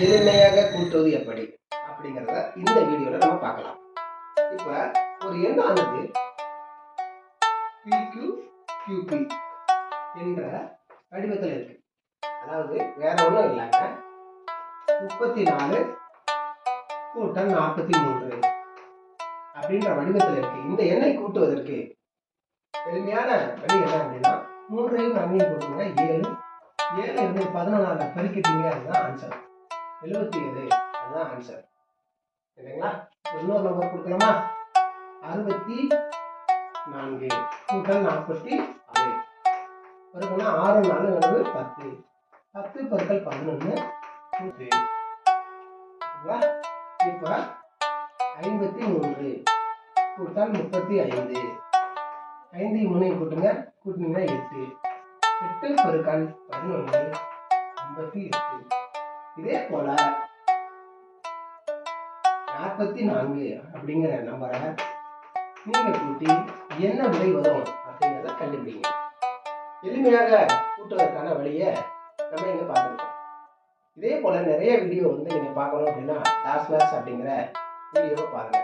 பெறுவது எப்படி? அப்படிங்கிறத இந்த வீடியோவில் நம்ம பார்க்கலாம். இப்போ ஒரு எண்ணானது பிக்யூ கியூபி என்ற வடிவத்தில் இருக்கு. அதாவது வேற ஒன்றும் இல்லைங்க முப்பத்தி நாலு கூட்டல் நாற்பத்தி மூன்று அப்படின்ற வடிவத்தில் இருக்கு. இந்த எண்ணை கூட்டுவதற்கு எளிமையான வழி என்ன அப்படின்னா மூன்றையும் நான்கையும் கூட்டுங்க. ஏழு. ஏழு இருந்து பதினொன்றாவது பறிக்கிட்டீங்க அதுதான் ஆன்சர் எழுபத்தி ஏழு அதுதான் ஆன்சர் சரிங்களா? இன்னொரு நம்பர் கொடுக்கலாமா அறுபத்தி நான்கு கூட்டல் நாற்பத்தி ஆறு பெருக்கம்னா ஆறு நாலு அளவு பத்து. பத்து பெருக்கல் பதினொன்று நூறு. இப்போ ஐம்பத்தி மூன்று கூட்டால் முப்பத்தி ஐந்து ஐந்து மூணையும் கூட்டுங்க. கூட்டினீங்கன்னா எட்டு. எட்டு பெருக்கல் பதினொன்று ஐம்பத்தி எட்டு. இதே போல நாற்பத்தி நான்கு அப்படிங்கிற நம்பரை நீங்க கூட்டி என்ன விடை வரும் அப்படிங்கிறத கண்டுபிடிங்க. எளிமையாக கூட்டுவதற்கான வழியை நம்ம இங்க பார்த்துருக்கோம். இதே போல நிறைய வீடியோ வந்து நீங்க பார்க்கணும் அப்படின்னா டாஸ் மேக்ஸ் அப்படிங்கிற வீடியோவை பாருங்க.